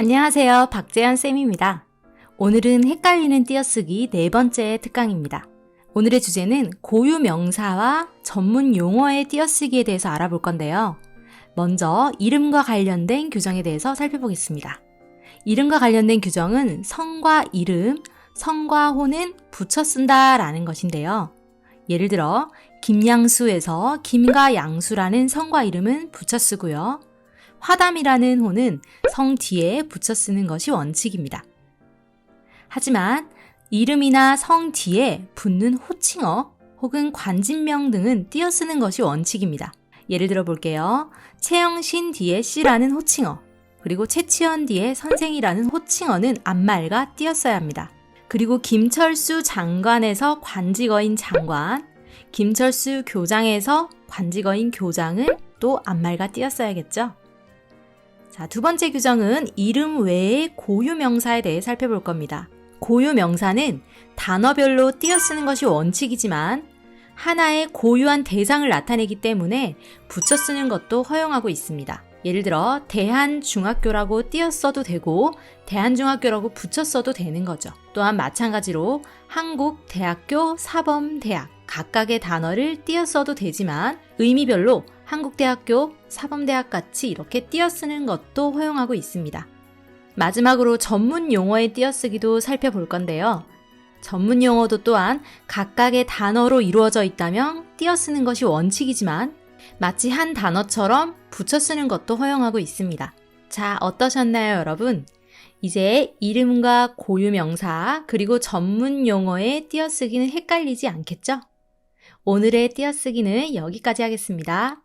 안녕하세요. 박재현 쌤입니다. 오늘은 헷갈리는 띄어쓰기 네 번째 특강입니다. 오늘의 주제는 고유 명사와 전문 용어의 띄어쓰기에 대해서 알아볼 건데요. 먼저 이름과 관련된 규정에 대해서 살펴보겠습니다. 이름과 관련된 규정은 성과 이름, 성과 호는 붙여 쓴다라는 것인데요. 예를 들어 김양수에서 김과 양수라는 성과 이름은 붙여 쓰고요. 화담이라는 호는 성 뒤에 붙여 쓰는 것이 원칙입니다. 하지만 이름이나 성 뒤에 붙는 호칭어 혹은 관진명 등은 띄어 쓰는 것이 원칙입니다. 예를 들어 볼게요. 최영신 뒤에 씨라는 호칭어, 그리고 최치현 뒤에 선생이라는 호칭어는 앞말과 띄었어야 합니다. 그리고 김철수 장관에서 관직어인 장관, 김철수 교장에서 관직어인 교장은 또 앞말과 띄었어야겠죠? 자, 두 번째 규정은 이름 외의 고유 명사에 대해 살펴볼 겁니다. 고유 명사는 단어별로 띄어 쓰는 것이 원칙이지만 하나의 고유한 대상을 나타내기 때문에 붙여 쓰는 것도 허용하고 있습니다. 예를 들어 대한중학교라고 띄어 써도 되고 대한중학교라고 붙여 써도 되는 거죠. 또한 마찬가지로 한국 대학교 사범대학 각각의 단어를 띄어 써도 되지만 의미별로 한국대학교 사범대학 같이 이렇게 띄어 쓰는 것도 허용하고 있습니다. 마지막으로 전문 용어의 띄어쓰기도 살펴볼 건데요. 전문 용어도 또한 각각의 단어로 이루어져 있다면 띄어 쓰는 것이 원칙이지만 마치 한 단어처럼 붙여 쓰는 것도 허용하고 있습니다. 자, 어떠셨나요, 여러분? 이제 이름과 고유명사 그리고 전문 용어의 띄어쓰기는 헷갈리지 않겠죠? 오늘의 띄어쓰기는 여기까지 하겠습니다.